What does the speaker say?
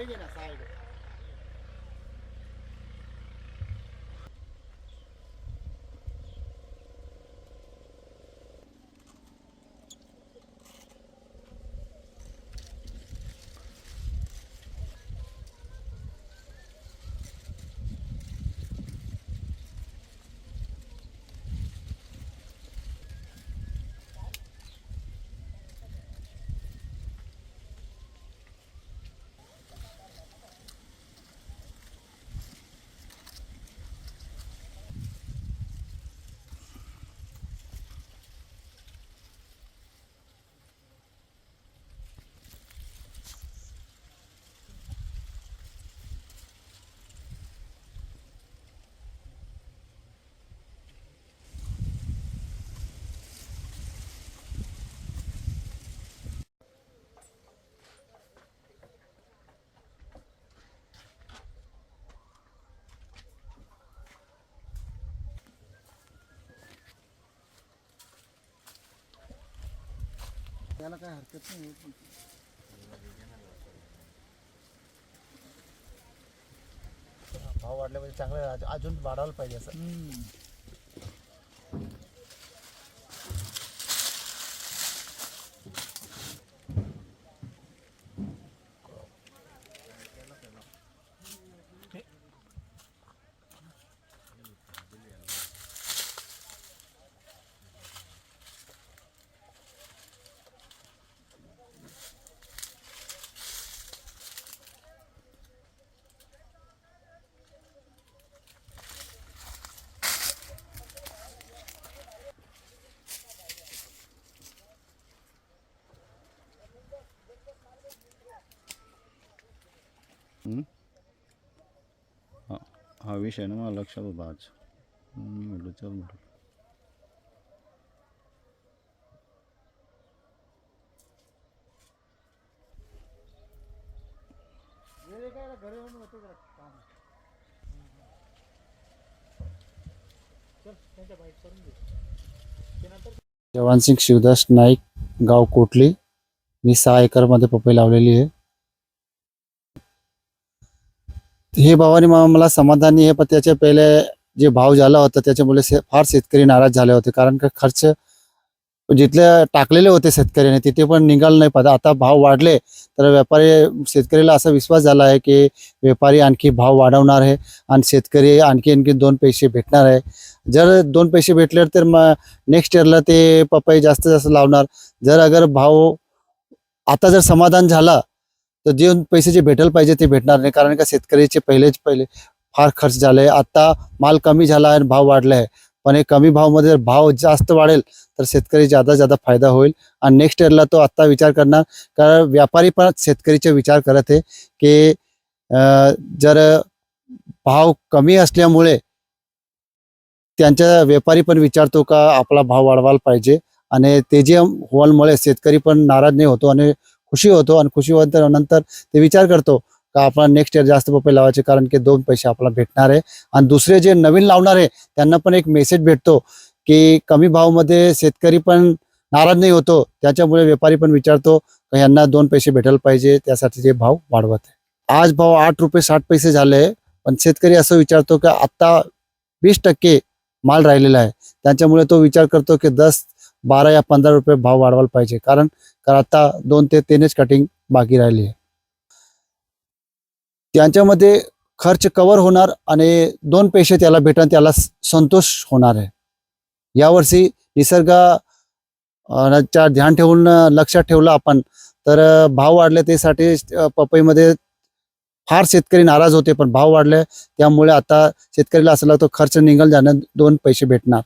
पाहिजे ना साहेब त्याला काय हरकत नाही भाव वाढले पाहिजे चांगलं अजून वाढायला पाहिजे असं. हा हा विषय ना मला लक्षात होता आज. म्हटलं चल म्हटलं वेळ काय जवानसिंग शिवदास नाईक गाव कोटली. मी सहा एकरमध्ये पपई लावलेली आहे. हे भावाने मला समाधानी हे पण त्याच्या पहिले जे भाव झाला होता त्याच्यामुळे फार शेतकरी नाराज झाले होते. कारण का खर्च जिथले टाकलेले होते शेतकऱ्याने तिथे पण निघाल नाही पाहिजे आता भाव वाढले तर व्यापारी शेतकऱ्याला असा विश्वास झाला आहे की व्यापारी आणखी भाव वाढवणार आहे आणि शेतकरी आणखी आणखी दोन पैसे भेटणार आहे. जर दोन पैसे भेटले तर मग नेक्स्ट इयरला ते पपई जास्त जास्त लावणार. जर अगर भाव आता जर समाधान झाला तर जे पैसे जे भेटायला पाहिजे ते भेटणार नाही. कारण का शेतकऱ्याचे पहिलेच पहिले फार खर्च झाले. आता माल कमी झाला आहे आणि भाव वाढला आहे. पण हे कमी भावमध्ये जर भाव जास्त वाढेल तर शेतकरी जादा जादा फायदा होईल. आणि नेक्स्ट इयरला तो आत्ता विचार करणार. कारण व्यापारी पण शेतकरीचा विचार करत आहे की जर भाव कमी असल्यामुळे त्यांच्या व्यापारी पण विचारतो का आपला भाव वाढवायला पाहिजे? आणि ते जे होलमुळे शेतकरी पण नाराज नाही होतो आणि खुशी होतो आणि खुशी होतं नंतर ते विचार करतो का आपण नेक्स्ट इयर जास्त पपई लावायचे कारण की दोन पैसे आपल्याला भेटणार आहे. आणि दुसरे जे नवीन लावणार आहे त्यांना पण एक मेसेज भेटतो की कमी भावमध्ये शेतकरी पण नाराज नाही होतो. त्याच्यामुळे व्यापारी पण विचारतो का यांना दोन पैसे भेटायला पाहिजे त्यासाठी ते भाव वाढवत आहे. आज भाव आठ रुपये साठ पैसे झाले पण शेतकरी असं विचारतो की आत्ता वीस टक्के माल राहिलेला आहे. त्याच्यामुळे तो विचार करतो की दस बारा या पंधरा रुपये भाव वाढवायला पाहिजे. कारण आता दोन ते तीनच कटिंग बाकी राहिली आहे. त्यांच्यामध्ये खर्च कव्हर होणार आणि दोन पैसे त्याला भेटन त्याला संतोष होणार आहे. यावर्षी निसर्गाच्या च्या ध्यान ठेवून लक्षात ठेवलं आपण तर भाव वाढले त्यासाठी पपईमध्ये फार शेतकरी नाराज होते पण भाव वाढले. त्यामुळे आता शेतकरीला असं लागतो खर्च निघल जाणं दोन पैसे भेटणार.